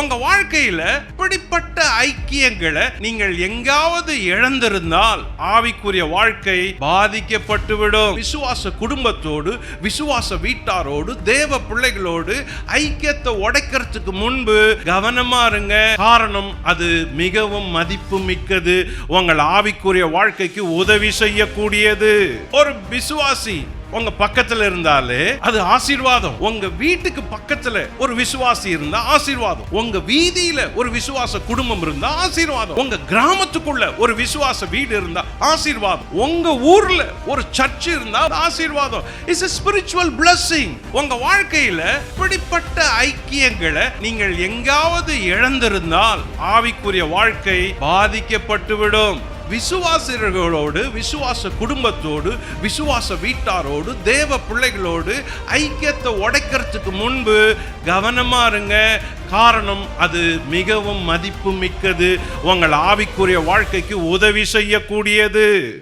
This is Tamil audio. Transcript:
உங்க வாழ்க்கையில இப்படிப்பட்ட ஐக்கியங்களை நீங்கள் எங்காவது இழந்திருந்தால் ஆவிக்குரிய வாழ்க்கை பாதிக்கப்பட்டுவிடும். விசுவாச குடும்பத்தோடு விசுவாச வீட்டாரோடு தேவ பிள்ளைகளோடு ஐக்கியத்தை உடைக்கிறதுக்கு முன்பு கவனமா இருங்க. காரணம் அது மிகவும் மதிப்பு மிக்கது உங்கள் ஆவிக்குரிய வாழ்க்கைக்கு உதவி செய்யக்கூடியது. ஒரு விசுவாசி உங்க பக்கத்துல இருந்தாலே அது ஆசீர்வாதம். உங்க வீட்டுக்கு பக்கத்துல ஒரு விசுவாசி இருந்தா ஆசீர்வாதம். உங்க வீதியில ஒரு விசுவாச குடும்பம் இருந்தா ஆசீர்வாதம். உங்க கிராமத்துக்குள்ள ஒரு விசுவாச வீடு இருந்தா ஆசீர்வாதம். உங்க ஊர்ல ஒரு சர்ச் இருந்தா அது ஆசீர்வாதம். இட்ஸ் எ ஸ்பிரிச்சுவல் பிளஸ்ஸிங் உங்க வாழ்க்கையில இப்படிப்பட்ட ஐக்கியங்களை நீங்கள் எங்காவது இழந்திருந்தால் ஆவிக்குரிய வாழ்க்கை பாதிக்கப்பட்டுவிடும். விசுவாசிகளோடு விசுவாச குடும்பத்தோடு விசுவாச வீட்டாரோடு தேவ பிள்ளைகளோடு ஐக்கியத்தை உடைக்கிறதுக்கு முன்பு கவனமா இருங்க. காரணம் அது மிகவும் மதிப்பு மிக்கது உங்கள் ஆவிக்குரிய வாழ்க்கைக்கு உதவி செய்யக்கூடியது.